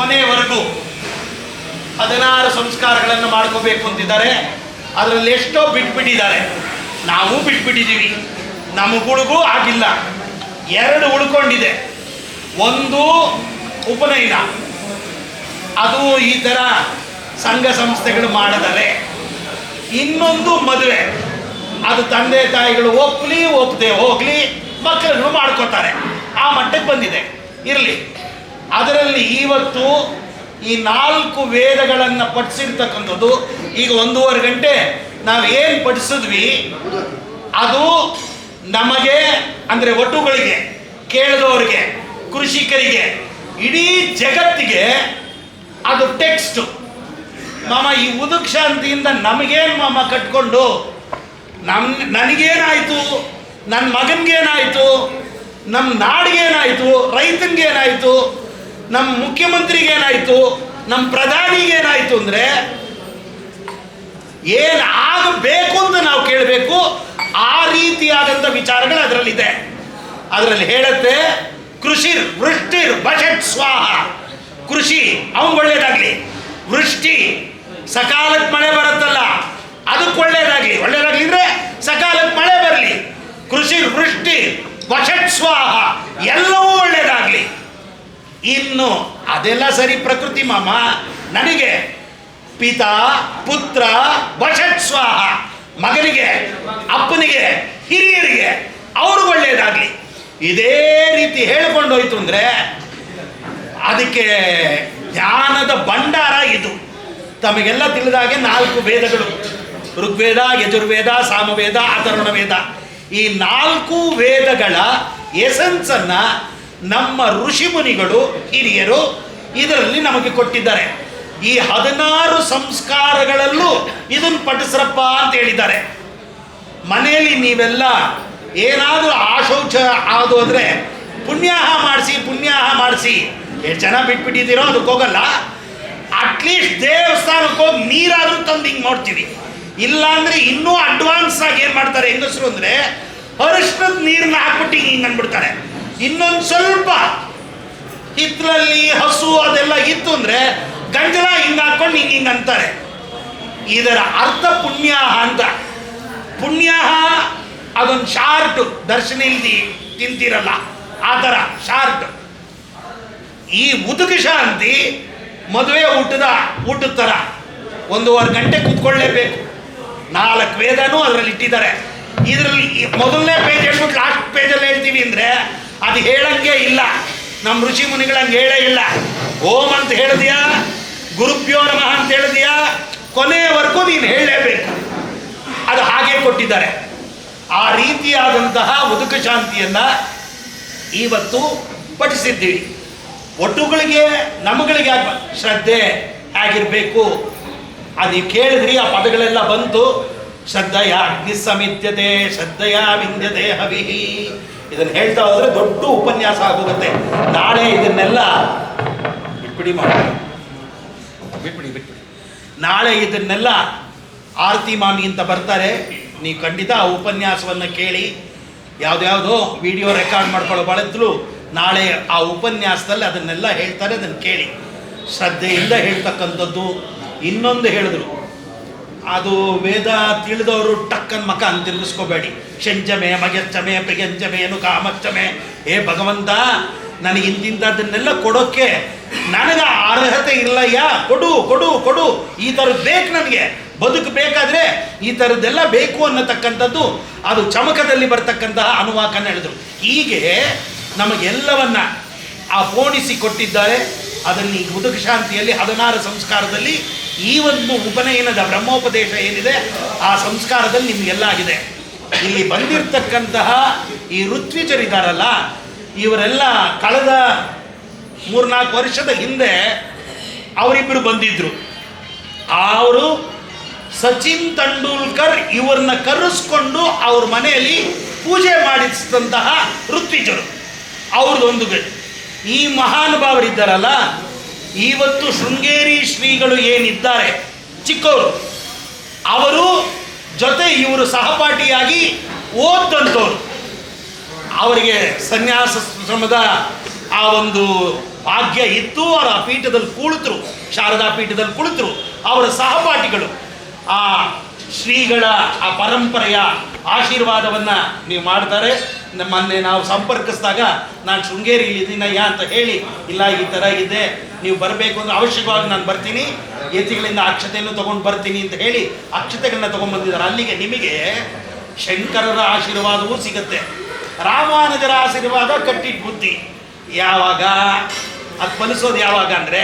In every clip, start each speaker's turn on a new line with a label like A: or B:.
A: ಕೊನೆಯವರೆಗೂ ಹದಿನಾರು ಸಂಸ್ಕಾರಗಳನ್ನು ಮಾಡ್ಕೋಬೇಕು ಅಂತಿದ್ದಾರೆ. ಅದರಲ್ಲಿ ಎಷ್ಟೋ ಬಿಟ್ಬಿಟ್ಟಿದ್ದಾರೆ. ನಾವು ಬಿಟ್ಬಿಟ್ಟಿದ್ದೀವಿ. ನಮಗುಳಿಗೂ ಆಗಿಲ್ಲ. ಎರಡು ಉಳ್ಕೊಂಡಿದೆ. ಒಂದು ಉಪನಯನ. ಅದು ಈ ಥರ ಸಂಘ ಸಂಸ್ಥೆಗಳು ಮಾಡದರೆ ಇನ್ನೊಂದು ಮದುವೆ. ಅದು ತಂದೆ ತಾಯಿಗಳು ಒಪ್ಪಲಿ ಒಪ್ಪದೆ ಹೋಗಲಿ ಮಕ್ಕಳುಗಳು ಮಾಡ್ಕೋತಾರೆ. ಆ ಮಟ್ಟಕ್ಕೆ ಬಂದಿದೆ. ಇರಲಿ. ಅದರಲ್ಲಿ ಇವತ್ತು ಈ ನಾಲ್ಕು ವೇದಗಳನ್ನು ಪಠಿಸಿರ್ತಕ್ಕಂಥದ್ದು, ಈಗ ಒಂದೂವರೆ ಗಂಟೆ ನಾವು ಏನು ಪಠಿಸಿದ್ವಿ, ಅದು ನಮಗೆ, ಅಂದರೆ ಒಟ್ಟುಗಳಿಗೆ, ಕೇಳಿದವರಿಗೆ, ಕೃಷಿಕರಿಗೆ, ಇಡೀ ಜಗತ್ತಿಗೆ ಅದು ಟೆಕ್ಸ್ಟು ಮಾಮ, ಈ ಉದುಕ್ ಶಾಂತಿಯಿಂದ ನಮಗೇನು ಮಾಮ ಕಟ್ಕೊಂಡು, ನಮ್, ನನಗೇನಾಯಿತು ನನ್ನ ಮಗನಿಗೇನಾಯಿತು ನಮ್ಮ ನಾಡಿಗೇನಾಯಿತು, ರೈತನಿಗೇನಾಯಿತು ನಮ್ಮ ಮುಖ್ಯಮಂತ್ರಿಗೇನಾಯಿತು ನಮ್ಮ ಪ್ರಧಾನಿಗೆ ಏನಾಯ್ತು ಅಂದರೆ, ಏನು ಆಗಬೇಕು ಅಂತ ನಾವು ಕೇಳಬೇಕು, ಆ ರೀತಿಯಾದಂಥ ವಿಚಾರಗಳು ಅದರಲ್ಲಿದೆ. ಅದರಲ್ಲಿ ಹೇಳುತ್ತೆ, ಕೃಷಿ ವೃಷ್ಟಿ ಬಜೆಟ್ ಸ್ವಾಹ. ಕೃಷಿ ಅವನ್ ಒಳ್ಳೇದಾಗ್ಲಿ. ವೃಷ್ಟಿ ಸಕಾಲಕ್ಕೆ ಮಳೆ ಬರುತ್ತಲ್ಲ ಅದಕ್ಕೆ ಒಳ್ಳೇದಾಗ್ಲಿ. ಒಳ್ಳೇದಾಗ್ಲಿ ಅಂದರೆ ಸಕಾಲಕ್ಕೆ ಮಳೆ ಬರಲಿ. ಕೃಷಿ ವೃಷ್ಟಿ ಬಜೆಟ್ ಸ್ವಾಹ, ಎಲ್ಲವೂ ಒಳ್ಳೇದಾಗ್ಲಿ. ಇನ್ನು ಅದೆಲ್ಲ ಸರಿ ಪ್ರಕೃತಿ ಮಾಮ. ನನಗೆ ಪಿತಾ, ಪುತ್ರ, ವಶತ್ ಸ್ವಾಹ. ಮಗನಿಗೆ, ಅಪ್ಪನಿಗೆ, ಹಿರಿಯರಿಗೆ ಅವರು ಒಳ್ಳೆಯದಾಗಲಿ. ಇದೇ ರೀತಿ ಹೇಳ್ಕೊಂಡು ಹೋಯ್ತು ಅಂದ್ರೆ ಅದಕ್ಕೆ ಜ್ಞಾನದ ಭಂಡಾರ ಇದು. ತಮಗೆಲ್ಲ ತಿಳಿದಾಗೆ ನಾಲ್ಕು ವೇದಗಳು. ಋಗ್ವೇದ, ಯಜುರ್ವೇದ, ಸಾಮವೇದ ಅಥರ್ವಣ ವೇದ ಈ ನಾಲ್ಕು ವೇದಗಳ ಎಸೆನ್ಸ್ ಅನ್ನ ಋಷಿ ಮುನಿಗಳು ಹಿರಿಯರು ಇದರಲ್ಲಿ ನಮಗೆ ಕೊಟ್ಟಿದ್ದಾರೆ. ಈ ಹದಿನಾರು ಸಂಸ್ಕಾರಗಳಲ್ಲೂ ಇದನ್ನು ಪಠಿಸ್ರಪ್ಪ ಅಂತ ಹೇಳಿದ್ದಾರೆ. ಮನೆಯಲ್ಲಿ ನೀವೆಲ್ಲ ಏನಾದರೂ ಆಶೌಚ ಆದು ಅಂದರೆ ಪುಣ್ಯಾಹ ಮಾಡಿಸಿ ಪುಣ್ಯಾಹ ಮಾಡಿಸಿ. ಎಷ್ಟು ಜನ ಬಿಟ್ಬಿಟ್ಟಿದ್ದೀರೋ ಅದಕ್ಕೆ ಹೋಗಲ್ಲ. ಅಟ್ಲೀಸ್ಟ್ ದೇವಸ್ಥಾನಕ್ಕೆ ಹೋಗಿ ನೀರಾದರೂ ತಂದು ಹಿಂಗೆ ನೋಡ್ತೀವಿ ಇಲ್ಲಾಂದರೆ ಇನ್ನೂ ಅಡ್ವಾನ್ಸ್ ಆಗಿ ಏನು ಮಾಡ್ತಾರೆ ಹೆಂಗಸರು ಅಂದರೆ ಅರಿಶಿನದ ನೀರನ್ನ ಹಾಕ್ಬಿಟ್ಟು ಹಿಂಗೆ ಅಂದ್ಬಿಡ್ತಾರೆ. ಇನ್ನೊಂದು ಸ್ವಲ್ಪ ಹಿತ್ತಲಲ್ಲಿ ಹಸು ಅದೆಲ್ಲ ಇತ್ತು ಅಂದರೆ ಗಂಜಲ ಹಿಂಗೆ ಹಾಕ್ಕೊಂಡು ಹಿಂಗೆ ಅಂತಾರೆ. ಇದರ ಅರ್ಥ ಪುಣ್ಯ ಅಂತ. ಪುಣ್ಯ ಅದೊಂದು ಶಾರ್ಟ್ ದರ್ಶನ ಇಲ್ದಿ ತಿಂತಿರಲ್ಲ, ಆ ಥರ ಶಾರ್ಟ್ ಈ ಉದುಕ ಶಾಂತಿ ಮದುವೆ ಊಟದ ಊಟದ ಥರ ಒಂದೂವರೆ ಗಂಟೆ ಕೂತ್ಕೊಳ್ಳೇಬೇಕು. ನಾಲ್ಕು ವೇದನೂ ಅದರಲ್ಲಿ ಇಟ್ಟಿದ್ದಾರೆ. ಇದರಲ್ಲಿ ಮೊದಲನೇ ಪೇಜ್ ಹೇಳ್ಬಿಟ್ಟು ಲಾಸ್ಟ್ ಪೇಜಲ್ಲಿ ಹೇಳ್ತೀವಿ ಅಂದರೆ ಅದು ಹೇಳಂಗೆ ಇಲ್ಲ. ನಮ್ಮ ಋಷಿ ಮುನಿಗಳಂಗೆ ಹೇಳೇ ಇಲ್ಲ. ಓಂ ಅಂತ ಹೇಳಿದ್ಯಾ? ಗುರುಭ್ಯೋ ನಮಃ ಅಂತ ಹೇಳಿದ್ಯಾ? ಕೊನೆಯವರೆಗೂ ನೀನು ಹೇಳಲೇಬೇಕು. ಅದು ಹಾಗೆ ಕೊಟ್ಟಿದ್ದಾರೆ. ಆ ರೀತಿಯಾದಂತಹ ಉದುಕ ಶಾಂತಿಯನ್ನು ಇವತ್ತು ಪಠಿಸಿದ್ದೀವಿ. ಒಟ್ಟುಗಳಿಗೆ ನಮಗಳಿಗೆ ಶ್ರದ್ಧೆ ಆಗಿರಬೇಕು. ಅದು ಕೇಳಿದ್ರಿ, ಆ ಪದಗಳೆಲ್ಲ ಬಂತು. ಶ್ರದ್ಧೆಯ ಅಗ್ನಿ ಸಮಿತ್ಯತೆ ಶ್ರದ್ಧೆಯ ವಿಂದ್ಯತೆ ಹವಿಹಿ. ಇದನ್ನು ಹೇಳ್ತಾ ಹೋದ್ರೆ ದೊಡ್ಡ ಉಪನ್ಯಾಸ ಆಗೋಗುತ್ತೆ. ನಾಳೆ ಇದನ್ನೆಲ್ಲ ಬಿಟ್ಬಿಡಿ ಮಾಡಿ ಬಿಟ್ಬಿಡಿ ಬಿಟ್ಬಿಡಿ. ನಾಳೆ ಇದನ್ನೆಲ್ಲ ಆರತಿ ಮಾಮಿ ಅಂತ ಬರ್ತಾರೆ. ನೀವು ಖಂಡಿತ ಆ ಉಪನ್ಯಾಸವನ್ನು ಕೇಳಿ, ಯಾವುದ್ಯಾವುದೋ ವಿಡಿಯೋ ರೆಕಾರ್ಡ್ ಮಾಡ್ಕೊಳ್ಳೋ ಬಳದ್ರು ನಾಳೆ ಆ ಉಪನ್ಯಾಸದಲ್ಲಿ ಅದನ್ನೆಲ್ಲ ಹೇಳ್ತಾರೆ, ಅದನ್ನು ಕೇಳಿ. ಶ್ರದ್ಧೆಯಿಂದ ಹೇಳ್ತಕ್ಕಂಥದ್ದು ಇನ್ನೊಂದು ಹೇಳಿದ್ರು. ಅದು ವೇದ ತಿಳಿದವರು ಟಕ್ಕನ್ ಮಕ ಅಂತ ತಿರುಗಿಸ್ಕೋಬೇಡಿ. ಶಂಚಮೆ, ಮಗೆಚ್ಚಮೆ ಏನು ಕಾಮಚ್ಚಮೆ ಏ ಭಗವಂತ, ನನಗೆ ಇಂತಿಂಥದ್ದನ್ನೆಲ್ಲ ಕೊಡೋಕ್ಕೆ ನನಗೆ ಅರ್ಹತೆ ಇಲ್ಲಯ್ಯ. ಕೊಡು ಕೊಡು ಕೊಡು. ಈ ಥರದ್ದು ಬೇಕು ನನಗೆ. ಬದುಕು ಬೇಕಾದರೆ ಈ ಥರದ್ದೆಲ್ಲ ಬೇಕು ಅನ್ನತಕ್ಕಂಥದ್ದು ಅದು ಚಮಕದಲ್ಲಿ ಬರ್ತಕ್ಕಂತಹ ಅನುವಾಕನ ಹೇಳಿದ್ರು. ಹೀಗೆ ನಮಗೆಲ್ಲವನ್ನ ಆ ಪೋಣಿಸಿ ಕೊಟ್ಟಿದ್ದಾರೆ. ಅದನ್ನು ಈ ಉದುಕ ಶಾಂತಿಯಲ್ಲಿ ಹದಿನಾರು ಸಂಸ್ಕಾರದಲ್ಲಿ ಈ ಒಂದು ಉಪನಯನದ ಬ್ರಹ್ಮೋಪದೇಶ ಏನಿದೆ, ಆ ಸಂಸ್ಕಾರದಲ್ಲಿ ನಿಮಗೆಲ್ಲ ಆಗಿದೆ. ಇಲ್ಲಿ ಬಂದಿರತಕ್ಕಂತಹ ಈ ಋತ್ವಿಜರಿದ್ದಾರಲ್ಲ ಇವರೆಲ್ಲ ಕಳೆದ ಮೂರ್ನಾಲ್ಕು ವರ್ಷದ ಹಿಂದೆ ಅವರಿಬ್ಬರು ಬಂದಿದ್ರು. ಅವರು ಸಚಿನ್ ತೆಂಡೂಲ್ಕರ್ ಇವರನ್ನ ಕರೆಸ್ಕೊಂಡು ಅವ್ರ ಮನೆಯಲ್ಲಿ ಪೂಜೆ ಮಾಡಿಸಿದಂತಹ ಋತ್ವಿಜರು ಅವ್ರದ್ದೊಂದು ಈ ಮಹಾನುಭಾವರಿದ್ದಾರಲ್ಲ ಇವತ್ತು ಶೃಂಗೇರಿ ಶ್ರೀಗಳು ಏನಿದ್ದಾರೆ? ಚಿಕ್ಕವರು ಅವರು ಜೊತೆ ಇವರು ಸಹಪಾಠಿಯಾಗಿ ಓದ್ದಂಥವ್ರು ಅವರಿಗೆ ಸನ್ಯಾಸ ಶ್ರಮದ ಆ ಒಂದು ಭಾಗ್ಯ ಇತ್ತು. ಅವರ ಪೀಠದಲ್ಲಿ ಕುಳಿತರು. ಶಾರದಾ ಪೀಠದಲ್ಲಿ ಕುಳಿತರು. ಅವರ ಸಹಪಾಠಿಗಳು. ಆ ಶ್ರೀಗಳ ಆ ಪರಂಪರೆಯ ಆಶೀರ್ವಾದವನ್ನು ನೀವು ಮಾಡ್ತಾರೆ. ನಮ್ಮನ್ನೆ ಮೊನ್ನೆ ನಾವು ಸಂಪರ್ಕಿಸಿದಾಗ, ನಾನು ಶೃಂಗೇರಿಯಲ್ಲಿ ಇದ್ದೀನಯ್ಯ ಅಂತ ಹೇಳಿ, ಇಲ್ಲ, ಈ ಥರ ಇದೆ, ನೀವು ಬರಬೇಕು ಅಂದ್ರೆ ಅವಶ್ಯಕವಾಗಿ ನಾನು ಬರ್ತೀನಿ. ಯತಿಗಳಿಂದ ಅಕ್ಷತೆಯನ್ನು ತೊಗೊಂಡು ಬರ್ತೀನಿ ಅಂತ ಹೇಳಿ ಅಕ್ಷತೆಗಳನ್ನ ತೊಗೊಂಡು ಬಂದಿದ್ದಾರೆ. ಅಲ್ಲಿಗೆ ನಿಮಗೆ ಶಂಕರರ ಆಶೀರ್ವಾದವೂ ಸಿಗುತ್ತೆ. ರಾಮಾನುಜರ ಆಶೀರ್ವಾದ ಕಟ್ಟಿಟ್ಟು ಬುದ್ಧಿ. ಯಾವಾಗ? ಅದು ಫಲಿಸೋದು ಯಾವಾಗ ಅಂದರೆ,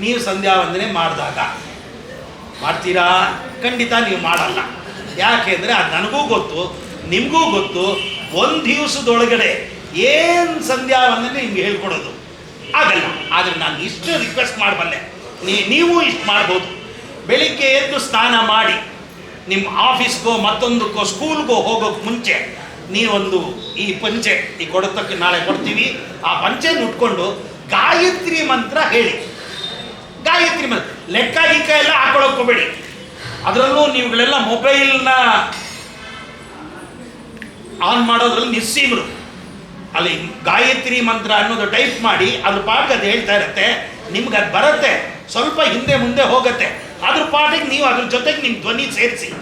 A: ನೀವು ಸಂಧ್ಯಾ ವಂದನೆ ಮಾಡಿದಾಗ. ಮಾಡ್ತೀರಾ? ಖಂಡಿತ ನೀವು ಮಾಡಲ್ಲ. ಯಾಕೆಂದರೆ ಅದು ನನಗೂ ಗೊತ್ತು, ನಿಮಗೂ ಗೊತ್ತು, ಒಂದು ದಿವಸದೊಳಗಡೆ ಏನು ಸಂಧ್ಯಾ ವಂದನೆ ನಿಮ್ಗೆ ಹೇಳ್ಕೊಡೋದು. ಆಗಲ್ಲ. ಆದರೆ ನಾನು ಇಷ್ಟು ರಿಕ್ವೆಸ್ಟ್ ಮಾಡಬಲ್ಲೆ ನೀವು ಇಷ್ಟು ಮಾಡ್ಬೋದು. ಬೆಳಿಗ್ಗೆ ಎದ್ದು ಸ್ನಾನ ಮಾಡಿ ನಿಮ್ಮ ಆಫೀಸ್ಗೋ ಮತ್ತೊಂದಕ್ಕೋ ಸ್ಕೂಲ್ಗೋ ಹೋಗೋಕ್ಕೆ ಮುಂಚೆ ನೀವೊಂದು ಈ ಪಂಚೆ, ಈ ಕೊಡತಕ್ಕೆ ನಾಳೆ ಕೊಡ್ತೀವಿ. ಆ ಪಂಚೆನ ಉಟ್ಕೊಂಡು ಗಾಯತ್ರಿ ಮಂತ್ರ ಹೇಳಿ. ಗಾಯತ್ರಿ ಮಂತ್ರ ಲೆಕ್ಕ ಗಿಕ್ಕ ಎಲ್ಲ ಹಾಕೊಳಕ್ ಅದರಲ್ಲೂ ನೀವುಗಳೆಲ್ಲ ಮೊಬೈಲ್ನ ಆನ್ ಮಾಡೋದ್ರಲ್ಲಿ ನಿಸ್ಸೀಮರು. ಅಲ್ಲಿ ಗಾಯತ್ರಿ ಮಂತ್ರ ಅನ್ನೋದು ಟೈಪ್ ಮಾಡಿ ಅದ್ರ ಪಾಠ ಅದು ಹೇಳ್ತಾ ಇರುತ್ತೆ. ನಿಮ್ಗೆ ಅದು ಬರುತ್ತೆ. ಸ್ವಲ್ಪ ಹಿಂದೆ ಮುಂದೆ ಹೋಗುತ್ತೆ. ಅದ್ರ ಪಾಠಕ್ಕೆ ನೀವು ಅದ್ರ ಜೊತೆಗೆ ನಿಮ್ಮ ಧ್ವನಿ ಸೇರಿಸಿ.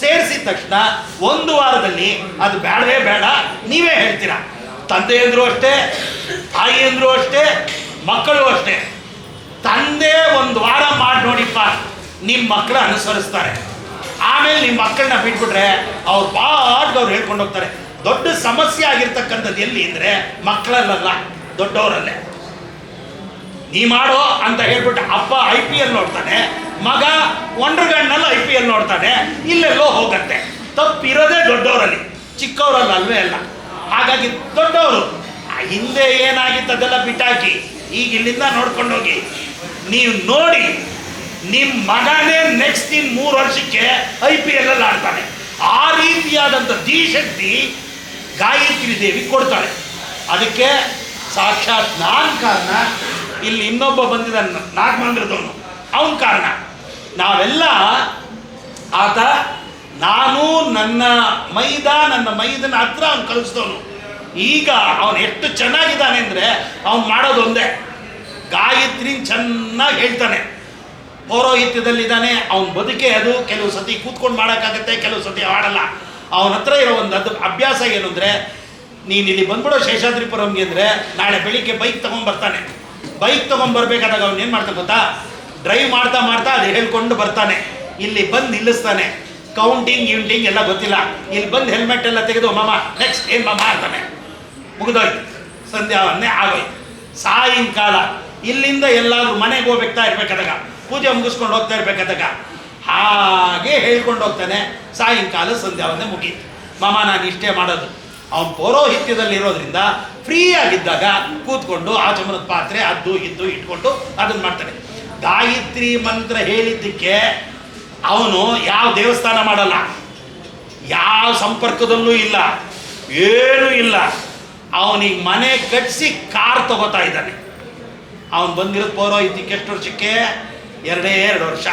A: ಸೇರಿಸಿದ ತಕ್ಷಣ ಒಂದು ವಾರದಲ್ಲಿ ಅದು ಬೇಡವೇ ಬೇಡ, ನೀವೇ ಹೇಳ್ತೀರಾ. ತಂದೆಯಂದ್ರು ಅಷ್ಟೇ, ತಾಯಿಯಂದ್ರು ಅಷ್ಟೇ, ಮಕ್ಕಳು ಅಷ್ಟೇ. ತಂದೆ ಒಂದು ವಾರ ಮಾಡಿ ನೋಡಿಪ್ಪ ನಿಮ್ಮ ಮಕ್ಕಳು ಅನುಸರಿಸ್ತಾರೆ. ಆಮೇಲೆ ನಿಮ್ಮ ಮಕ್ಕಳನ್ನ ಬಿಟ್ಬಿಟ್ರೆ ಅವ್ರು ಬಾಟ್ಗೆ ಅವ್ರು ಹೇಳ್ಕೊಂಡು ಹೋಗ್ತಾರೆ. ದೊಡ್ಡ ಸಮಸ್ಯೆ ಆಗಿರ್ತಕ್ಕಂಥದ್ದು ಎಲ್ಲಿ ಅಂದರೆ ಮಕ್ಕಳಲ್ಲ ದೊಡ್ಡವರಲ್ಲೇ. ನೀ ಮಾಡೋ ಅಂತ ಹೇಳ್ಬಿಟ್ಟು ಅಪ್ಪ ಐ ಪಿ ಎಲ್ ನೋಡ್ತಾನೆ, ಮಗ ಒಂಡ್ರಗಣ್ಣಲ್ಲಿ ಐ ಪಿ ಎಲ್ ನೋಡ್ತಾನೆ, ಇಲ್ಲೆಲ್ಲೋ ಹೋಗತ್ತೆ. ತಪ್ಪಿರೋದೇ ದೊಡ್ಡವರಲ್ಲಿ ಚಿಕ್ಕವರಲ್ಲ ಅಲ್ವೇ ಅಲ್ಲ. ಹಾಗಾಗಿ ದೊಡ್ಡವರು ಹಿಂದೆ ಏನಾಗಿತ್ತು ಅದೆಲ್ಲ ಬಿಟ್ಟಾಕಿ ಈಗ ಇಲ್ಲಿಂದ ನೋಡ್ಕೊಂಡು ಹೋಗಿ ನೀವು ನೋಡಿ ನಿಮ್ಮ ಮಗನೇ ನೆಕ್ಸ್ಟ್ ಇನ್ ಮೂರು ವರ್ಷಕ್ಕೆ ಐ ಪಿ ಎಲ್ ಅಲ್ಲಿ ಆಡ್ತಾನೆ. ಆ ರೀತಿಯಾದಂಥ ಧೀಶಕ್ತಿ ಗಾಯತ್ರಿ ದೇವಿ ಕೊಡ್ತಾಳೆ. ಅದಕ್ಕೆ ಸಾಕ್ಷಾತ್ ನಾನು ಕಾರಣ, ಇಲ್ಲಿ ಇನ್ನೊಬ್ಬ ಬಂದಿದ್ದ ನಾಗಮಂದ್ರದವನು ಅವನ ಕಾರಣ. ನಾವೆಲ್ಲ ಆತ, ನಾನು ನನ್ನ ಮೈದ, ನನ್ನ ಮೈದನ ಹತ್ರ ಅವ್ನು ಕಲಿಸಿದವನು ಈಗ ಅವನು ಎಷ್ಟು ಚೆನ್ನಾಗಿದ್ದಾನೆ ಅಂದರೆ ಅವನು ಮಾಡೋದೊಂದೇ ಗಾಯತ್ರಿ ಚೆನ್ನಾಗಿ ಹೇಳ್ತಾನೆ. ಪೌರೋಹಿತ್ಯದಲ್ಲಿದ್ದಾನೆ, ಅವನ ಬದುಕೆ ಅದು. ಕೆಲವು ಸತಿ ಕೂತ್ಕೊಂಡು ಮಾಡೋಕ್ಕಾಗತ್ತೆ, ಕೆಲವು ಸತಿ ಆಡಲ್ಲ ಅವನ ಹತ್ರ ಇರೋ ಒಂದು ಅದು ಅಭ್ಯಾಸ ಏನು ಅಂದರೆ ನೀನು ಇಲ್ಲಿ ಬಂದ್ಬಿಡೋ ಶೇಷಾದ್ರಿಪುರಂಗೆ ಅಂದರೆ ನಾಳೆ ಬೆಳಿಗ್ಗೆ ಬೈಕ್ ತೊಗೊಂಡ್ಬರ್ತಾನೆ ಬೈಕ್ ತೊಗೊಂಡ್ಬರ್ಬೇಕಾದಾಗ ಅವ್ನು ಏನು ಮಾಡ್ತಾನೆ ಗೊತ್ತಾ? ಡ್ರೈವ್ ಮಾಡ್ತಾ ಮಾಡ್ತಾ ಅದು ಹೇಳ್ಕೊಂಡು ಬರ್ತಾನೆ. ಇಲ್ಲಿ ಬಂದು ನಿಲ್ಲಿಸ್ತಾನೆ. ಕೌಂಟಿಂಗ್ ಗಿಂಟಿಂಗ್ ಎಲ್ಲ ಗೊತ್ತಿಲ್ಲ. ಇಲ್ಲಿ ಬಂದು ಹೆಲ್ಮೆಟ್ ಎಲ್ಲ ತೆಗೆದು, ಮಾಮ ನೆಕ್ಸ್ಟ್ ಏನು ಮಾಮ? ಅಂತಾನೆ. ಮುಗಿದೋಯ್ತು. ಸಂಧ್ಯಾವನ್ನೇ ಆಗೋಯ್ತು. ಸಾಯಂಕಾಲ ಇಲ್ಲಿಂದ ಎಲ್ಲರೂ ಮನೆಗೆ ಹೋಗ್ಬೇಕಾ ಇರ್ಬೇಕಾದಾಗ? ಪೂಜೆ ಮುಗಿಸ್ಕೊಂಡು ಹೋಗ್ತಾ ಇರ್ಬೇಕಾದಾಗ? ಹಾಗೆ ಹೇಳ್ಕೊಂಡು ಹೋಗ್ತಾನೆ. ಸಾಯಂಕಾಲ ಸಂಧ್ಯಾವನ್ನೇ ಮುಗೀತು. ಮಾಮ, ನಾನು ಇಷ್ಟೇ ಮಾಡೋದು. ಅವನು ಪೌರೋಹಿತ್ಯದಲ್ಲಿ ಇರೋದ್ರಿಂದ ಫ್ರೀ ಆಗಿದ್ದಾಗ ಕೂತ್ಕೊಂಡು ಆಚಮನದ ಪಾತ್ರೆ ಅದು ಇದ್ದು ಇಟ್ಕೊಂಡು ಅದನ್ನ ಮಾಡ್ತಾನೆ. ಗಾಯತ್ರಿ ಮಂತ್ರ ಹೇಳಿದ್ದಕ್ಕೆ ಅವನು ಯಾವ ದೇವಸ್ಥಾನ ಮಾಡಲ್ಲ. ಯಾವ ಸಂಪರ್ಕದಲ್ಲೂ ಇಲ್ಲ. ಏನೂ ಇಲ್ಲ. ಅವನಿಗೆ ಮನೆ ಕಟ್ಟಿಸಿ ಕಾರ್ ತಗೋತಾ ಇದ್ದಾನೆ. ಅವನು ಬಂದಿರೋದು ಪೌರೋಹಿತ್ಯಕ್ಕೆ ಎಷ್ಟು ವರ್ಷಕ್ಕೆ? ಎರಡೇ ಎರಡು ವರ್ಷ.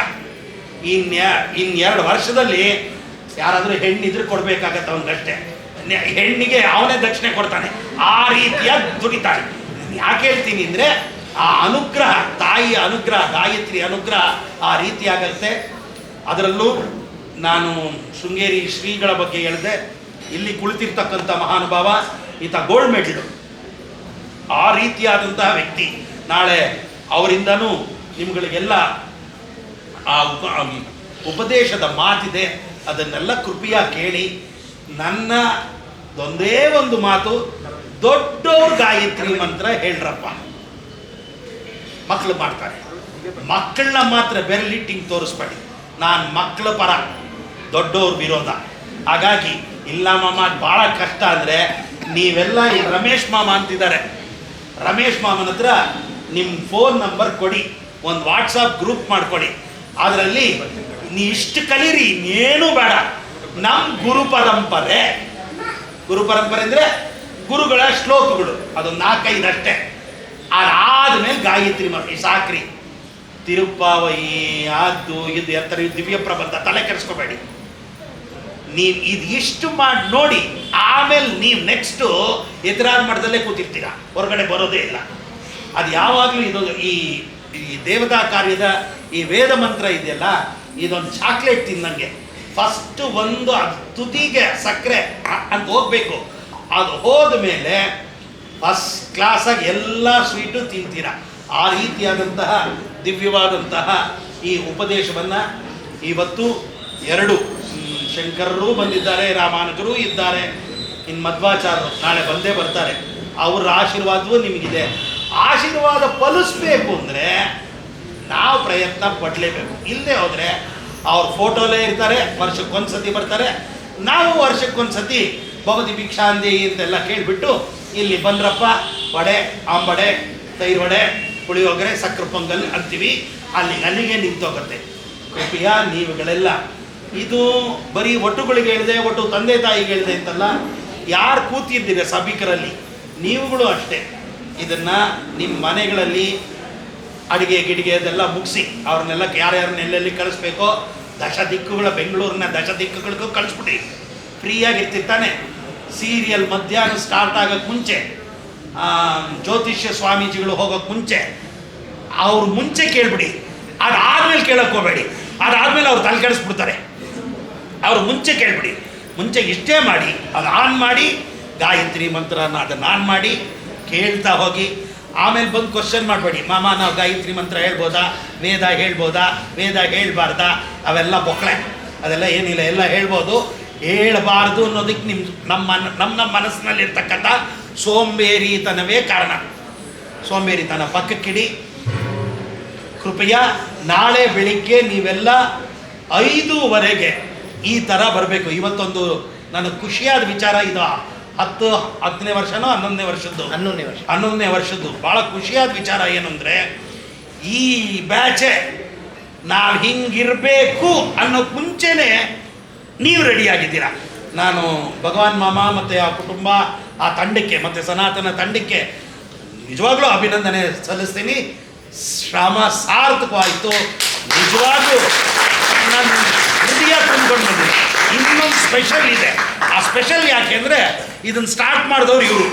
A: ಇನ್ಯ ಇನ್ನೆರಡು ವರ್ಷದಲ್ಲಿ ಯಾರಾದರೂ ಹೆಣ್ಣಿದ್ರೆ ಕೊಡಬೇಕಾಗತ್ತೆ ಅವನಿಗಷ್ಟೇ. ಹೆಣ್ಣಿಗೆ ಅವನೇ ದಕ್ಷಿಣೆ ಕೊಡ್ತಾನೆ. ಆ ರೀತಿಯಾಗಿ ದುಡಿತಾನೆ. ಯಾಕೆ ಹೇಳ್ತೀನಿ ಅಂದರೆ, ಆ ಅನುಗ್ರಹ, ತಾಯಿಯ ಅನುಗ್ರಹ, ಗಾಯತ್ರಿ ಅನುಗ್ರಹ ಆ ರೀತಿಯಾಗತ್ತೆ ಅದರಲ್ಲೂ ನಾನು ಶೃಂಗೇರಿ ಶ್ರೀಗಳ ಬಗ್ಗೆ ಹೇಳಿದೆ. ಇಲ್ಲಿ ಕುಳಿತಿರ್ತಕ್ಕಂಥ ಮಹಾನುಭಾವ ಈತ ಗೋಲ್ಡ್ ಮೆಡಲ್. ಆ ರೀತಿಯಾದಂತಹ ವ್ಯಕ್ತಿ ನಾಳೆ ಅವರಿಂದನೂ ನಿಮ್ಗಳಿಗೆಲ್ಲ ಆ ಉಪ- ಉಪದೇಶದ ಮಾತಿದೆ. ಅದನ್ನೆಲ್ಲ ಕೃಪೆಯ ಕೇಳಿ ನನ್ನ ಒಂದೇ ಒಂದು ಮಾತು ದೊಡ್ಡವ್ರ ಗಾಯತ್ರಿ ಮಂತ್ರ ಹೇಳ್ರಪ್ಪ. ಮಕ್ಕಳು ಮಾಡ್ತಾರೆ. ಮಕ್ಕಳನ್ನ ಮಾತ್ರ ಬೆರಲಿಟ್ಟಿಂಗ್ ತೋರಿಸ್ಬೇಡಿ. ನಾನು ಮಕ್ಕಳ ಪರ ದೊಡ್ಡವ್ರ ವಿರೋಧ. ಹಾಗಾಗಿ ಇಲ್ಲ ಮಾಮ ಭಾಳ ಕಷ್ಟ ಅಂದರೆ ನೀವೆಲ್ಲ ಈ ರಮೇಶ್ ಮಾಮ ಅಂತಿದ್ದಾರೆ. ರಮೇಶ್ ಮಾಮನ ಹತ್ರ ನಿಮ್ಮ ಫೋನ್ ನಂಬರ್ ಕೊಡಿ, ಒಂದು ವಾಟ್ಸಪ್ ಗ್ರೂಪ್ ಮಾಡ್ಕೊಡಿ. ಅದರಲ್ಲಿ ನೀ ಇಷ್ಟು ಕಲೀರಿ, ಇನ್ನೇನು ಬೇಡ. ನಮ್ಮ ಗುರು ಪರಂಪರೆ ಗುರು ಪರಂಪರೆ ಅಂದರೆ ಗುರುಗಳ ಶ್ಲೋಕಗಳು, ಅದು ನಾಲ್ಕೈದು ಅಷ್ಟೇ. ಅದಾದ್ಮೇಲೆ ಗಾಯತ್ರಿ ಮಾಡಿ ಸಾಕ್ರಿ. ತಿರುಪಾವಯಿ ಆದ್ದು, ಇದು ಎತ್ತರ ದಿವ್ಯ ಪ್ರಬಂಧ, ತಲೆ ಕೆಡಿಸ್ಕೋಬೇಡಿ. ನೀವು ಇದು ಇಷ್ಟು ಮಾಡಿ ನೋಡಿ, ಆಮೇಲೆ ನೀವು ನೆಕ್ಸ್ಟು ಎದುರಾದ ಮಠದಲ್ಲೇ ಕೂತಿರ್ತೀರ. ಹೊರಗಡೆ ಬರೋದೇ ಇಲ್ಲ. ಅದು ಯಾವಾಗಲೂ ಇದು ಈ ಈ ದೇವತಾ ಕಾರ್ಯದ ಈ ವೇದ ಮಂತ್ರ ಇದೆಯಲ್ಲ, ಇದೊಂದು ಚಾಕ್ಲೇಟ್ ತಿನ್ನಂಗೆ ಫಸ್ಟ್ ಒಂದು ಅದು ತುದಿಗೆ ಸಕ್ಕರೆ ಅಂತ ಹೋಗ್ಬೇಕು. ಅದು ಹೋದ ಮೇಲೆ ಫಸ್ಟ್ ಕ್ಲಾಸಾಗಿ ಎಲ್ಲ ಸ್ವೀಟು ತಿಂತೀರ. ಆ ರೀತಿಯಾದಂತಹ ದಿವ್ಯವಾದಂತಹ ಈ ಉಪದೇಶವನ್ನು ಇವತ್ತು ಎರಡು. ಶಂಕರರು ಬಂದಿದ್ದಾರೆ, ರಾಮಾನುಜರು ಇದ್ದಾರೆ. ಇನ್ನು ಮಧ್ವಾಚಾರ್ಯರು ನಾಳೆ ಬಂದೇ ಬರ್ತಾರೆ. ಅವರ ಆಶೀರ್ವಾದವೂ ನಿಮಗಿದೆ. ಆಶೀರ್ವಾದ ಫಲಿಸ್ಬೇಕು ಅಂದರೆ ನಾವು ಪ್ರಯತ್ನ ಪಡಲೇಬೇಕು. ಇಲ್ಲದೆ ಹೋದರೆ ಅವ್ರ ಫೋಟೋಲೇ ಇರ್ತಾರೆ ವರ್ಷಕ್ಕೊಂದು ಸತಿ ಬರ್ತಾರೆ. ನಾವು ವರ್ಷಕ್ಕೊಂದು ಸತಿ ಭಗವತಿ ಭಿಕ್ಷಾಂದಿ ಅಂತೆಲ್ಲ ಕೇಳಿಬಿಟ್ಟು ಇಲ್ಲಿ ಬಂದ್ರಪ್ಪ, ವಡೆ, ಆಂಬಡೆ, ತೈರು ವಡೆ, ಪುಳಿಯೋಗರೆ, ಸಕ್ಕರೆ ಪೊಂಗಲ್ ಅಂತೀವಿ. ಅಲ್ಲಿ ಅಲ್ಲಿಗೆ ನಿಂತೋಗತ್ತೆ. ಕೃಪೆಯ ನೀವುಗಳೆಲ್ಲ ಇದು ಬರೀ ಒಟ್ಟುಗಳಿಗೆ ಹೇಳಿದೆ, ಒಟ್ಟು ತಂದೆ ತಾಯಿಗೆ ಹೇಳಿದೆ ಅಂತಲ್ಲ, ಯಾರು ಕೂತಿದ್ದೀರ ಸಭಿಕರಲ್ಲಿ? ನೀವುಗಳು ಅಷ್ಟೇ. ಇದನ್ನು ನಿಮ್ಮ ಮನೆಗಳಲ್ಲಿ ಅಡುಗೆ ಗಿಡಿಗೆ ಅದೆಲ್ಲ ಮುಗಿಸಿ, ಅವ್ರನ್ನೆಲ್ಲ ಯಾರ್ಯಾರನ್ನ ಎಲ್ಲೆಲ್ಲಿ ಕಳಿಸ್ಬೇಕೋ, ದಶ ದಿಕ್ಕುಗಳ ಬೆಂಗಳೂರಿನ ದಶ ದಿಕ್ಕುಗಳಿಗೂ ಕಳಿಸ್ಬಿಡಿ. ಫ್ರೀಯಾಗಿರ್ತಿರ್ತಾನೆ ಸೀರಿಯಲ್ ಮಧ್ಯಾಹ್ನ ಸ್ಟಾರ್ಟ್ ಆಗೋಕ್ಕೆ ಮುಂಚೆ ಜ್ಯೋತಿಷ್ಯ ಸ್ವಾಮೀಜಿಗಳು ಹೋಗೋಕ್ಕೆ ಮುಂಚೆ, ಅವ್ರ ಮುಂಚೆ ಕೇಳ್ಬಿಡಿ. ಅದಾದ್ಮೇಲೆ ಕೇಳೋಕ್ಕೆ ಹೋಗಬೇಡಿ. ಅದಾದ್ಮೇಲೆ ಅವ್ರು ತಲೆ ಕೆಡಿಸ್ಬಿಡ್ತಾರೆ. ಅವ್ರು ಮುಂಚೆ ಕೇಳ್ಬಿಡಿ. ಮುಂಚೆ ಇಷ್ಟೇ ಮಾಡಿ, ಅದು ಆನ್ ಮಾಡಿ, ಗಾಯತ್ರಿ ಮಂತ್ರನ ಅದನ್ನು ಆನ್ ಮಾಡಿ, ಕೇಳ್ತಾ ಹೋಗಿ. ಆಮೇಲೆ ಬಂದು ಕ್ವಶನ್ ಮಾಡಬೇಡಿ. ಮಾಮ, ನಾವು ಗಾಯತ್ರಿ ಮಂತ್ರ ಹೇಳ್ಬೋದಾ? ವೇದ ಹೇಳ್ಬೋದಾ? ವೇದ ಹೇಳ್ಬಾರ್ದಾ? ಅವೆಲ್ಲ ಬೊಕ್ಳೆ. ಅದೆಲ್ಲ ಏನಿಲ್ಲ, ಎಲ್ಲ ಹೇಳ್ಬೋದು. ಹೇಳಬಾರ್ದು ಅನ್ನೋದಕ್ಕೆ ನಿಮ್ಮ ನಮ್ಮ ನಮ್ಮ ನಮ್ಮ ಮನಸ್ಸಿನಲ್ಲಿರ್ತಕ್ಕಂಥ ಸೋಂಬೇರಿತನವೇ ಕಾರಣ. ಸೋಂಬೇರಿತನ ಪಕ್ಕಕ್ಕಿಡಿ. ಕೃಪೆಯ ನಾಳೆ ಬೆಳಿಗ್ಗೆ ನೀವೆಲ್ಲ ಐದೂವರೆಗೆ ಈ ಥರ ಬರಬೇಕು. ಇವತ್ತೊಂದು ನನಗೆ ಖುಷಿಯಾದ ವಿಚಾರ ಇದು. ಹತ್ತು ಹತ್ತನೇ ವರ್ಷನೋ ಹನ್ನೊಂದನೇ ವರ್ಷದ್ದು?
B: ಹನ್ನೊಂದನೇ ವರ್ಷ.
A: ಹನ್ನೊಂದನೇ ವರ್ಷದ್ದು. ಭಾಳ ಖುಷಿಯಾದ ವಿಚಾರ ಏನು ಅಂದರೆ ಈ ಬ್ಯಾಚೆ ನಾವು ಹಿಂಗಿರಬೇಕು ಅನ್ನೋ ಮುಂಚೆನೇ ನೀವು ರೆಡಿಯಾಗಿದ್ದೀರಾ ನಾನು ಭಗವಾನ್ ಮಾಮ ಮತ್ತು ಆ ಕುಟುಂಬ ಆ ತಂಡಕ್ಕೆ ಮತ್ತು ಸನಾತನ ತಂಡಕ್ಕೆ ನಿಜವಾಗ್ಲೂ ಅಭಿನಂದನೆ ಸಲ್ಲಿಸ್ತೀನಿ. ಶ್ರಮ ಸಾರ್ಥಕವಾಯಿತು. ನಿಜವಾಗ್ಲೂ ನನ್ನ ಹೃದಯ ತಂದ್ಕೊಂಡು ಬಂದಿದೆ ಇನ್ನೊಂದು ಸ್ಪೆಷಲ್ ಇದೆ. ಆ ಸ್ಪೆಷಲ್ ಯಾಕೆ ಅಂದರೆ ಇದನ್ನು ಸ್ಟಾರ್ಟ್ ಮಾಡಿದವ್ರು ಇವರು.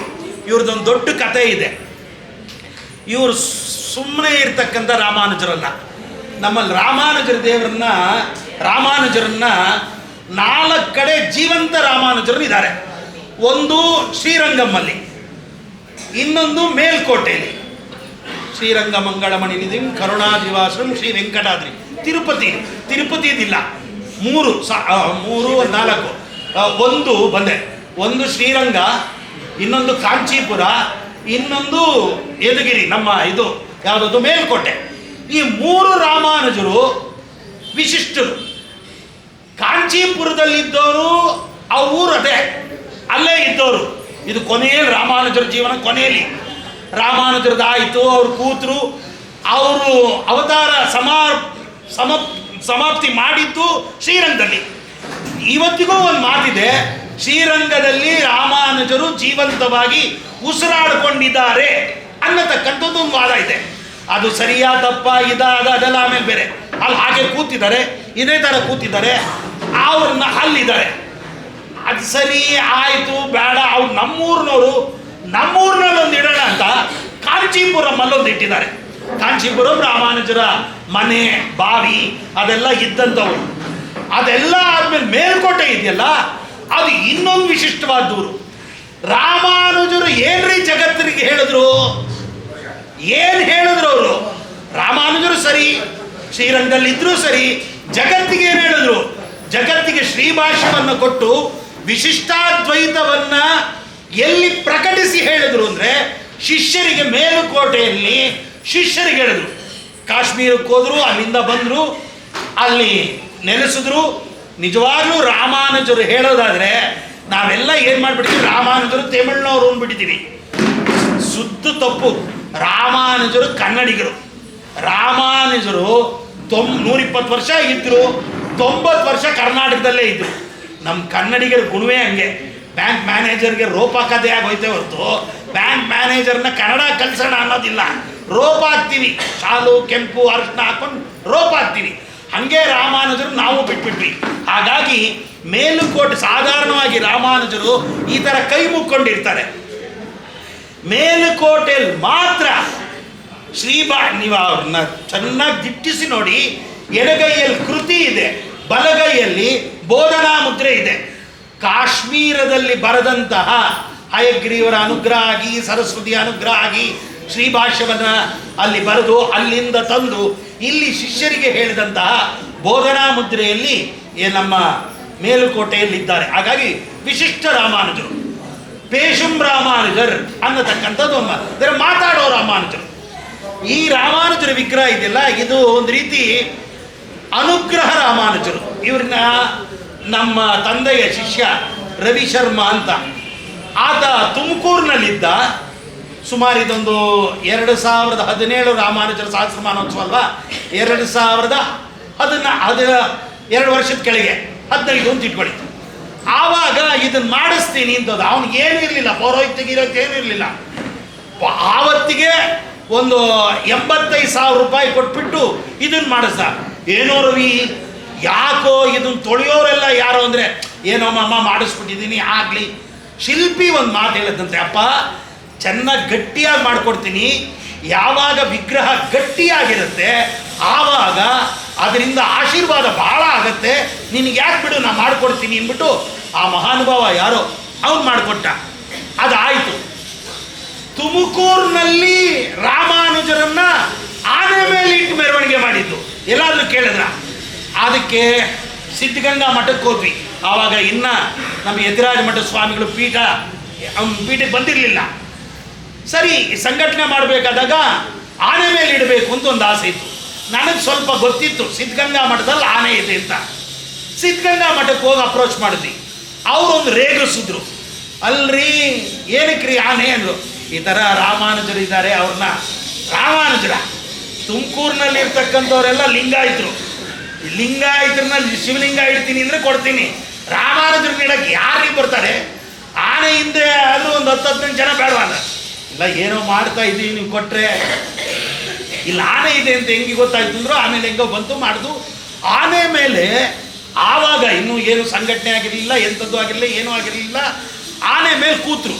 A: ಇವ್ರದ್ದೊಂದು ದೊಡ್ಡ ಕತೆ ಇದೆ. ಇವರು ಸುಮ್ಮನೆ ಇರ್ತಕ್ಕಂಥ ರಾಮಾನುಜರಲ್ಲ ನಮ್ಮಲ್ಲಿ ರಾಮಾನುಜರ ದೇವರನ್ನ, ರಾಮಾನುಜರನ್ನ ನಾಲ್ಕು ಕಡೆ ಜೀವಂತ ರಾಮಾನುಜರು ಇದ್ದಾರೆ. ಒಂದು ಶ್ರೀರಂಗಮ್ಮಲ್ಲಿ, ಇನ್ನೊಂದು ಮೇಲ್ಕೋಟೆಯಲ್ಲಿ. ಶ್ರೀರಂಗ ಮಂಗಳಮಣಿ ನಿಧಿಂ ಕರುಣಾದಿವಾಸಂ ಶ್ರೀ ವೆಂಕಟಾದ್ರಿ ತಿರುಪತಿ ತಿರುಪತಿದಿಲ್ಲ ಮೂರು, ಸಾ ಮೂರು, ನಾಲ್ಕು. ಒಂದು ಬಂದೆ. ಒಂದು ಶ್ರೀರಂಗ, ಇನ್ನೊಂದು ಕಾಂಚೀಪುರ, ಇನ್ನೊಂದು ಯದಗಿರಿ, ನಮ್ಮ ಇದು, ಯಾವುದದು, ಮೇಲ್ಕೋಟೆ. ಈ ಮೂರು ರಾಮಾನುಜರು ವಿಶಿಷ್ಟರು. ಕಾಂಚೀಪುರದಲ್ಲಿದ್ದವರು, ಆ ಊರು ಅದೇ. ಅಲ್ಲೇ ಇದ್ದವರು. ಇದು ಕೊನೆಯಲ್ಲಿ ರಾಮಾನುಜರ ಜೀವನ ಕೊನೆಯಲ್ಲಿ. ರಾಮಾನುಜರದಾಯಿತು, ಅವ್ರ ಕೂತರು. ಅವರು ಅವತಾರ ಸಮಾ ಸಮ, ಸಮಾಪ್ತಿ ಮಾಡಿದ್ದು ಶ್ರೀರಂಗದಲ್ಲಿ. ಇವತ್ತಿಗೂ ಒಂದು ಮಾತಿದೆ, ಶ್ರೀರಂಗದಲ್ಲಿ ರಾಮಾನುಜರು ಜೀವಂತವಾಗಿ ಉಸಿರಾಡಿಕೊಂಡಿದ್ದಾರೆ ಅನ್ನತಕ್ಕಂಥದ್ದು ಒಂದು ವಾದ ಇದೆ. ಅದು ಸರಿಯಾ ತಪ್ಪ ಇದಾದ, ಅದೆಲ್ಲ ಆಮೇಲೆ ಬೇರೆ. ಅಲ್ಲಿ ಹಾಗೆ ಕೂತಿದ್ದಾರೆ, ಇದೇ ಥರ ಕೂತಿದ್ದಾರೆ, ಅವ್ರನ್ನ ಅಲ್ಲಿದ್ದಾರೆ. ಅದು ಸರಿ, ಆಯಿತು, ಬೇಡ, ಅವ್ರು ನಮ್ಮೂರಿನವರು ನಮ್ಮೂರಿನಲ್ಲಿ ಒಂದು ಇಡೋಣ ಅಂತ ಕಾಂಚೀಪುರಂ ಅಲ್ಲೊಂದು ಇಟ್ಟಿದ್ದಾರೆ. ಕಾಂಚೀಪುರಂ ರಾಮಾನುಜರ ಮನೆ, ಬಾವಿ ಅದೆಲ್ಲ ಇದ್ದಂಥವ್ರು ಅದೆಲ್ಲ ಆದ್ಮೇಲೆ ಮೇಲ್ಕೋಟೆ ಇದೆಯಲ್ಲ, ಅದು ಇನ್ನೊಂದು ವಿಶಿಷ್ಟವಾದ ದೂರು. ರಾಮಾನುಜರು ಏನ್ರಿ ಜಗತ್ತಿಗೆ ಹೇಳಿದ್ರು? ಏನು ಹೇಳಿದ್ರು ಅವರು? ರಾಮಾನುಜರು ಸರಿ ಶ್ರೀರಂಗದಲ್ಲಿದ್ದರೂ ಸರಿ, ಜಗತ್ತಿಗೆ ಏನು ಹೇಳಿದ್ರು? ಜಗತ್ತಿಗೆ ಶ್ರೀಭಾಷ್ಯವನ್ನು ಕೊಟ್ಟು ವಿಶಿಷ್ಟಾದ್ವೈತವನ್ನ ಎಲ್ಲಿ ಪ್ರಕಟಿಸಿ ಹೇಳಿದ್ರು ಅಂದ್ರೆ ಶಿಷ್ಯರಿಗೆ ಮೇಲುಕೋಟೆಯಲ್ಲಿ ಶಿಷ್ಯರಿಗೆ ಹೇಳಿದ್ರು. ಕಾಶ್ಮೀರಕ್ಕೆ ಹೋದರು, ಅಲ್ಲಿಂದ ಬಂದರು, ಅಲ್ಲಿ ನೆಲೆಸಿದ್ರು ನಿಜವಾಗ್ಲೂ ರಾಮಾನುಜರು ಹೇಳೋದಾದರೆ, ನಾವೆಲ್ಲ ಏನು ಮಾಡ್ಬಿಡ್ತೀವಿ ರಾಮಾನುಜರು ತಮಿಳ್ನವರು ಅಂದ್ಬಿಟ್ಟಿದ್ದೀವಿ ಸುದ್ದು ತಪ್ಪು. ರಾಮಾನುಜರು ಕನ್ನಡಿಗರು. ರಾಮಾನುಜರು ತೊಂಬ ನೂರಿಪ್ಪತ್ತು ವರ್ಷ ಇದ್ದರು ತೊಂಬತ್ತು ವರ್ಷ ಕರ್ನಾಟಕದಲ್ಲೇ ಇದ್ದರು ನಮ್ಮ ಕನ್ನಡಿಗರ ಗುಣವೇ ಹಂಗೆ. ಬ್ಯಾಂಕ್ ಮ್ಯಾನೇಜರ್ಗೆ ರೋಪ್ ಹಾಕೋದೇ ಆಗೋಯ್ತೆ ಹೊರತು, ಬ್ಯಾಂಕ್ ಮ್ಯಾನೇಜರ್ನ ಕನ್ನಡ ಕಲಿಸೋಣ ಅನ್ನೋದಿಲ್ಲ. ರೋಪ್ ಹಾಕ್ತೀವಿ ಶಾಲು, ಕೆಂಪು, ಅರ್ಶನ ಹಾಕೊಂಡು ರೋಪ ಹಾಕ್ತೀವಿ ಹಾಗೆ ರಾಮಾನುಜರು ನಾವು ಬಿಟ್ಬಿಟ್ವಿ. ಹಾಗಾಗಿ ಮೇಲುಕೋಟೆ, ಸಾಧಾರಣವಾಗಿ ರಾಮಾನುಜರು ಈ ಥರ ಕೈ ಮುಕ್ಕೊಂಡಿರ್ತಾರೆ. ಮೇಲುಕೋಟೆಯಲ್ಲಿ ಮಾತ್ರ ಶ್ರೀಬಾ ನೀವು ಅವ್ರನ್ನ ಚೆನ್ನಾಗಿ ದಿಟ್ಟಿಸಿ ನೋಡಿ, ಎಡಗೈಯಲ್ಲಿ ಕೃತಿ ಇದೆ, ಬಲಗೈಯಲ್ಲಿ ಬೋಧನಾ ಮುದ್ರೆ ಇದೆ. ಕಾಶ್ಮೀರದಲ್ಲಿ ಬರೆದಂತಹ ಹಯಗ್ರೀವರ ಅನುಗ್ರಹ ಆಗಿ, ಸರಸ್ವತಿಯ ಅನುಗ್ರಹ ಆಗಿ ಶ್ರೀಭಾಷ್ಯವನ್ನ ಅಲ್ಲಿ ಬರೆದು, ಅಲ್ಲಿಂದ ತಂದು, ಇಲ್ಲಿ ಶಿಷ್ಯರಿಗೆ ಹೇಳಿದಂತಹ ಬೋಧನಾ ಮುದ್ರೆಯಲ್ಲಿ ನಮ್ಮ ಮೇಲುಕೋಟೆಯಲ್ಲಿದ್ದಾರೆ. ಹಾಗಾಗಿ ವಿಶಿಷ್ಟ ರಾಮಾನುಜರು. ಪೇಶುಂ ರಾಮಾನುಜರ್ ಅನ್ನತಕ್ಕಂಥದ್ದು ಒಂದು ಅಂದರೆ ಮಾತಾಡೋ ರಾಮಾನುಜರು. ಈ ರಾಮಾನುಜರ ವಿಗ್ರಹ ಇದೆಯಲ್ಲ, ಇದು ಒಂದು ರೀತಿ ಅನುಗ್ರಹ ರಾಮಾನುಜರು. ಇವ್ರನ್ನ ನಮ್ಮ ತಂದೆಯ ಶಿಷ್ಯ ರವಿ ಶರ್ಮಾ ಅಂತ. ಆತ ತುಮಕೂರಿನಲ್ಲಿದ್ದ ಸುಮಾರು ಇದೊಂದು ಎರಡು ಸಾವಿರದ ಹದಿನೇಳು ರಾಮಾನುಜರ ಸಹಸ್ರಮಾನೋತ್ಸವ ಅಲ್ವಾ? ಎರಡು ಸಾವಿರದ ಹದಿನ ಹದ ಎರಡು ವರ್ಷದ ಕೆಳಗೆ. ಹದಿನೈದು ಅಂತ ಇಟ್ಕೊಳ್ಳಿ ಆವಾಗ ಇದನ್ನ ಮಾಡಿಸ್ತೀನಿ ಅಂತದ್ದು ಅವ್ನಿಗೆ ಏನೂ ಇರಲಿಲ್ಲ. ಪೌರೋಹಿತ್ಯಗೆ ಇರೋಕ್ಕೆ ಏನೂ ಇರಲಿಲ್ಲ. ಆವತ್ತಿಗೆ ಒಂದು ಎಂಬತ್ತೈದು ಸಾವಿರ ರೂಪಾಯಿ ಕೊಟ್ಬಿಟ್ಟು ಇದನ್ನ ಮಾಡಿಸ್ದ. ಏನೋ ರವಿ, ಯಾಕೋ ಇದನ್ನ ತೊಳೆಯೋರೆಲ್ಲ ಯಾರು ಅಂದರೆ, ಏನೋ ಮಾಮ ಮಾಡಿಸ್ಬಿಟ್ಟಿದ್ದೀನಿ, ಆಗಲಿ. ಶಿಲ್ಪಿ ಒಂದು ಮಾತು ಹೇಳದಂತೆ ಅಪ್ಪ ಚೆನ್ನಾಗಿ ಗಟ್ಟಿಯಾಗಿ ಮಾಡಿಕೊಡ್ತೀನಿ. ಯಾವಾಗ ವಿಗ್ರಹ ಗಟ್ಟಿಯಾಗಿರುತ್ತೆ, ಆವಾಗ ಅದರಿಂದ ಆಶೀರ್ವಾದ ಭಾಳ ಆಗುತ್ತೆ. ನಿನಗೆ ಯಾಕೆ ಬಿಡು ನಾನು ಮಾಡಿಕೊಡ್ತೀನಿ ಅಂದ್ಬಿಟ್ಟು ಆ ಮಹಾನುಭಾವ ಯಾರೋ, ಅವ್ನು ಮಾಡಿಕೊಟ್ಟ. ಅದಾಯಿತು. ತುಮಕೂರಿನಲ್ಲಿ ರಾಮಾನುಜರನ್ನ ಆನೆ ಮೇಲೆ ಇಟ್ಟು ಮೆರವಣಿಗೆ ಮಾಡಿದ್ದು. ಎಲ್ಲಾದರೂ ಕೇಳಿದ್ರ? ಅದಕ್ಕೆ ಸಿದ್ಧಗಂಗಾ ಮಠಕ್ಕೆ ಹೋದ್ವಿ. ಆವಾಗ ಇನ್ನ ನಮ್ಮ ಯತಿರಾಜ ಮಠ ಸ್ವಾಮಿಗಳು ಪೀಠ, ಅವ್ನ ಪೀಠಕ್ಕೆ ಬಂದಿರಲಿಲ್ಲ. ಸರಿ, ಸಂಘಟನೆ ಮಾಡಬೇಕಾದಾಗ ಆನೆ ಮೇಲೆ ಇಡಬೇಕು ಅಂತ ಒಂದು ಆಸೆ ಇತ್ತು. ನನಗೆ ಸ್ವಲ್ಪ ಗೊತ್ತಿತ್ತು, ಸಿದ್ಧಗಂಗಾ ಮಠದಲ್ಲಿ ಆನೆ ಇದೆ ಅಂತ. ಸಿದ್ಧಗಂಗಾ ಮಠಕ್ಕೆ ಹೋಗಿ ಅಪ್ರೋಚ್ ಮಾಡಿದ್ವಿ. ಅವರೊಂದು ರೇಗಿಸಿದ್ರು. ಅಲ್ರಿ ಏನಕ್ಕೆ ರೀ ಆನೆ ಅಂದರು. ಈ ಥರ ರಾಮಾನುಜರು ಇದ್ದಾರೆ, ಅವ್ರನ್ನ ರಾಮಾನುಜರ. ತುಮಕೂರಿನಲ್ಲಿ ಇರ್ತಕ್ಕಂಥವರೆಲ್ಲ ಲಿಂಗ ಲಿಂಗಾಯತರನ್ನ ಶಿವಲಿಂಗ ಇಡ್ತೀನಿ ಅಂದರೆ ಕೊಡ್ತೀನಿ. ರಾಮಾನುಜರು ನೀಡಕ್ಕೆ ಯಾರಿಗೆ ಬರ್ತಾರೆ? ಆನೆ ಹಿಂದೆ ಆದರೂ ಒಂದು ಹತ್ತು ಹದಿನೈದು ಜನ ಬೇಡವಲ್ಲ ಇಲ್ಲ, ಏನೋ ಮಾಡ್ತಾ ಇದ್ದೀವಿ ನೀವು ಕೊಟ್ಟರೆ ಇಲ್ಲಿ ಆನೆ ಇದೆ ಅಂತ ಹೆಂಗೆ ಗೊತ್ತಾಯ್ತು ಅಂದ್ರು ಆಮೇಲೆ ಹೆಂಗೋ ಬಂತು, ಮಾಡಿದು. ಆನೆ ಮೇಲೆ ಆವಾಗ ಇನ್ನೂ ಏನು ಸಂಘಟನೆ ಆಗಿರಲಿಲ್ಲ, ಎಂಥದ್ದು ಆಗಿರಲಿಲ್ಲ, ಏನೂ ಆಗಿರಲಿಲ್ಲ. ಆನೆ ಮೇಲೆ ಕೂತರು.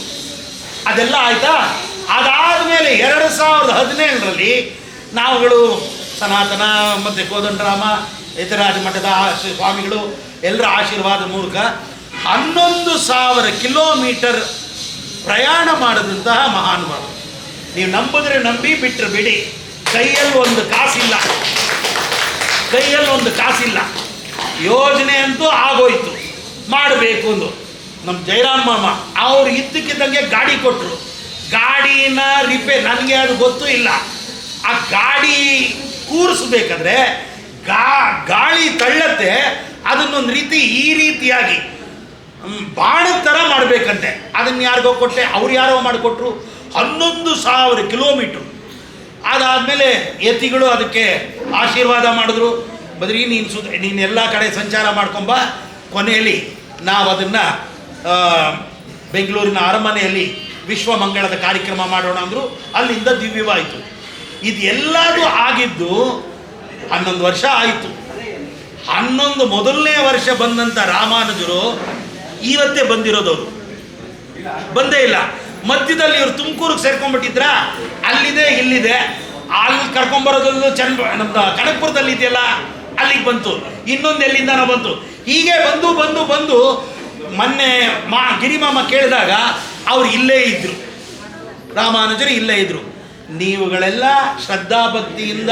A: ಅದೆಲ್ಲ ಆಯ್ತಾ? ಅದಾದಮೇಲೆ ಎರಡು ಸಾವಿರದ ಹದಿನೇಳರಲ್ಲಿ ನಾವುಗಳು ಸನಾತನ, ಮತ್ತು ಕೋದಂಡರಾಮ ಇತರಾಜ ಮಠದ ಸ್ವಾಮಿಗಳು ಎಲ್ಲರ ಆಶೀರ್ವಾದ ಮೂಲಕ ಹನ್ನೊಂದು ಸಾವಿರ ಕಿಲೋಮೀಟರ್ ಪ್ರಯಾಣ ಮಾಡಿದಂತಹ ಮಹಾನುಭಾವ ನೀವು ನಂಬಿದ್ರೆ ನಂಬಿ ಬಿಟ್ಟರೆ ಬಿಡಿ. ಕೈಯಲ್ಲಿ ಒಂದು ಕಾಸಿಲ್ಲ. ಕೈಯಲ್ಲಿ ಒಂದು ಕಾಸಿಲ್ಲ. ಯೋಜನೆ ಅಂತೂ ಆಗೋಯ್ತು. ಮಾಡಬೇಕು ಅಂದು. ನಮ್ಮ ಜಯರಾಮ್ ಮಾಮ, ಅವ್ರು ಇದ್ದಕ್ಕಿದ್ದಂಗೆ ಗಾಡಿ ಕೊಟ್ಟರು ಗಾಡಿನ ರಿಪೇರ್ ನನಗೆ ಅದು ಗೊತ್ತೂ ಇಲ್ಲ. ಆ ಗಾಡಿ ಕೂರಿಸ್ಬೇಕಾದ್ರೆ ಗಾ, ಗಾಳಿ ತಳ್ಳತ್ತೆ. ಅದನ್ನೊಂದು ರೀತಿ ಈ ರೀತಿಯಾಗಿ ಬಾಣದ ಥರ ಮಾಡಬೇಕಂತೆ. ಅದನ್ನು ಯಾರಿಗೋ ಕೊಟ್ಟೆ ಅವ್ರು ಯಾರೋ ಮಾಡಿಕೊಟ್ರು. ಹನ್ನೊಂದು ಸಾವಿರ ಕಿಲೋಮೀಟ್ರ್. ಅದಾದಮೇಲೆ ಯತಿಗಳು ಅದಕ್ಕೆ ಆಶೀರ್ವಾದ ಮಾಡಿದ್ರು. ಬದ್ರಿ, ನೀನು ಸುದ ನೀನು ಎಲ್ಲ ಕಡೆ ಸಂಚಾರ ಮಾಡ್ಕೊಂಬ. ಕೊನೆಯಲ್ಲಿ ನಾವು ಅದನ್ನು ಬೆಂಗಳೂರಿನ ಅರಮನೆಯಲ್ಲಿ ವಿಶ್ವ ಮಂಗಳದ ಕಾರ್ಯಕ್ರಮ ಮಾಡೋಣ ಅಂದರು. ಅಲ್ಲಿಂದ ದಿವ್ಯವಾಯಿತು. ಇದು ಎಲ್ಲದೂ ಆಗಿದ್ದು ಹನ್ನೊಂದು ವರ್ಷ ಆಯಿತು. ಹನ್ನೊಂದು ಮೊದಲನೇ ವರ್ಷ ಬಂದಂಥ ರಾಮಾನುಜರು ಇವತ್ತೇ ಬಂದಿರೋದವರು ಬಂದೇ ಇಲ್ಲ. ಮಧ್ಯದಲ್ಲಿ ಇವರು ತುಮಕೂರಿಗೆ ಸೇರ್ಕೊಂಡ್ಬಿಟ್ಟಿದ್ರ? ಅಲ್ಲಿದೆ, ಇಲ್ಲಿದೆ. ಅಲ್ಲಿ ಕರ್ಕೊಂಬರೋದಲ್ಲೂ ಚಂದ ನಮ್ದು ಕನಕಪುರದಲ್ಲಿ ಇದೆಯಲ್ಲ, ಅಲ್ಲಿಗೆ ಬಂತು. ಇನ್ನೊಂದು ಎಲ್ಲಿಂದನೋ ಬಂತು. ಹೀಗೆ ಬಂದು ಬಂದು ಬಂದು ಮೊನ್ನೆ ಮಾ ಗಿರಿಮಾಮ ಕೇಳಿದಾಗ ಅವ್ರು ಇಲ್ಲೇ ಇದ್ರು. ರಾಮಾನುಜರು ಇಲ್ಲೇ ಇದ್ರು. ನೀವುಗಳೆಲ್ಲ ಶ್ರದ್ಧಾಭಕ್ತಿಯಿಂದ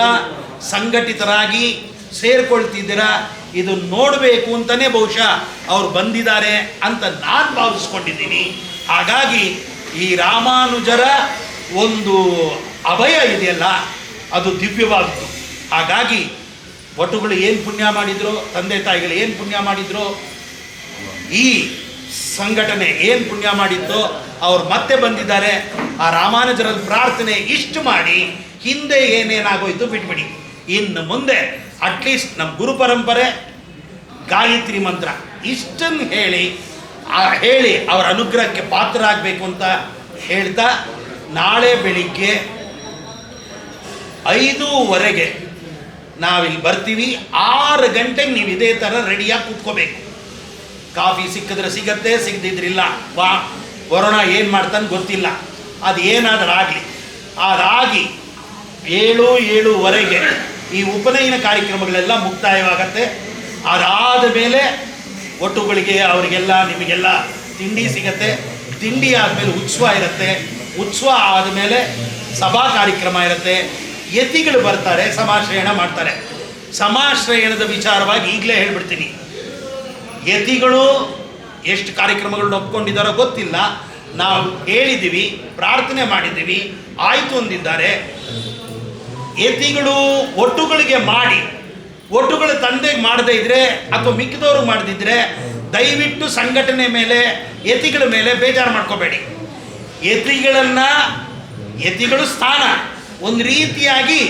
A: ಸಂಘಟಿತರಾಗಿ ಸೇರ್ಕೊಳ್ತಿದ್ದೀರಾ? ಇದು ನೋಡಬೇಕು ಅಂತಲೇ ಬಹುಶಃ ಅವ್ರು ಬಂದಿದ್ದಾರೆ ಅಂತ ನಾನು ಭಾವಿಸ್ಕೊಂಡಿದ್ದೀನಿ. ಹಾಗಾಗಿ ಈ ರಾಮಾನುಜರ ಒಂದು ಅಭಯ ಇದೆಯಲ್ಲ, ಅದು ದಿವ್ಯವಾದದ್ದು ಹಾಗಾಗಿ ಒಟ್ಟುಗಳು ಏನು ಪುಣ್ಯ ಮಾಡಿದ್ರು, ತಂದೆ ತಾಯಿಗಳು ಏನು ಪುಣ್ಯ ಮಾಡಿದ್ರು, ಈ ಸಂಘಟನೆ ಏನು ಪುಣ್ಯ ಮಾಡಿದ್ದೋ ಅವ್ರು ಮತ್ತೆ ಬಂದಿದ್ದಾರೆ. ಆ ರಾಮಾನುಜರಲ್ಲಿ ಪ್ರಾರ್ಥನೆ ಇಷ್ಟು ಮಾಡಿ ಹಿಂದೆ ಏನೇನಾಗೋಯ್ತು ಬಿಟ್ಬಿಡಿ. ಇನ್ನು ಮುಂದೆ ಅಟ್ಲೀಸ್ಟ್ ನಮ್ಮ ಗುರು ಪರಂಪರೆ ಗಾಯತ್ರಿ ಮಂತ್ರ ಇಷ್ಟನ್ನು ಹೇಳಿ ಹೇಳಿ ಅವರ ಅನುಗ್ರಹಕ್ಕೆ ಪಾತ್ರರಾಗಬೇಕು ಅಂತ ಹೇಳ್ತಾ ನಾಳೆ ಬೆಳಿಗ್ಗೆ ಐದೂವರೆಗೆ ನಾವಿಲ್ಲಿ ಬರ್ತೀವಿ. ಆರು ಗಂಟೆಗೆ ನೀವು ಇದೇ ಥರ ರೆಡಿಯಾಗಿ ಕೂತ್ಕೋಬೇಕು. ಕಾಫಿ ಸಿಕ್ಕಿದ್ರೆ ಸಿಗತ್ತೆ, ಸಿಗದಿದ್ರಿಲ್ಲ. ವಾ ವರುಣ ಏನು ಮಾಡ್ತಾನೆ ಗೊತ್ತಿಲ್ಲ. ಅದು ಏನಾದರೂ ಆಗಲಿ. ಅದಾಗಿ ಏಳು ಏಳುವರೆಗೆ ಈ ಉಪನಯನ ಕಾರ್ಯಕ್ರಮಗಳೆಲ್ಲ ಮುಕ್ತಾಯವಾಗತ್ತೆ. ಅದಾದ ಮೇಲೆ ಒಟ್ಟುಗಳಿಗೆ ಅವರಿಗೆಲ್ಲ ನಿಮಗೆಲ್ಲ ತಿಂಡಿ ಸಿಗತ್ತೆ. ತಿಂಡಿ ಆದಮೇಲೆ ಉತ್ಸವ ಇರುತ್ತೆ. ಉತ್ಸವ ಆದಮೇಲೆ ಸಭಾ ಕಾರ್ಯಕ್ರಮ ಇರುತ್ತೆ. ಯತಿಗಳು ಬರ್ತಾರೆ, ಸಮಾಶ್ರಯಣ ಮಾಡ್ತಾರೆ. ಸಮಾಶ್ರಯಣದ ವಿಚಾರವಾಗಿ ಈಗಲೇ ಹೇಳ್ಬಿಡ್ತೀನಿ. ಯತಿಗಳು ಎಷ್ಟು ಕಾರ್ಯಕ್ರಮಗಳನ್ನ ಒಪ್ಕೊಂಡಿದ್ದಾರೋ ಗೊತ್ತಿಲ್ಲ. ನಾವು ಹೇಳಿದ್ದೀವಿ ಪ್ರಾರ್ಥನೆ ಮಾಡಿದ್ದೀವಿ, ಆಯಿತು ಅಂದಿದ್ದಾರೆ. ಯತಿಗಳು ಒಟ್ಟುಗಳಿಗೆ ಮಾಡಿ, ಒಟ್ಟುಗಳ ತಂದೆಗೆ ಮಾಡದೇ ಇದ್ರೆ ಅಥವಾ ಮಿಕ್ಕಿದವರು ಮಾಡದಿದ್ರೆ ದಯವಿಟ್ಟು ಸಂಘಟನೆ ಮೇಲೆ, ಯತಿಗಳ ಮೇಲೆ ಬೇಜಾರು ಮಾಡ್ಕೋಬೇಡಿ. ಯತಿಗಳನ್ನ, ಯತಿಗಳು ಸ್ಥಾನ. ಒಂದು ರೀತಿಯಾಗಿ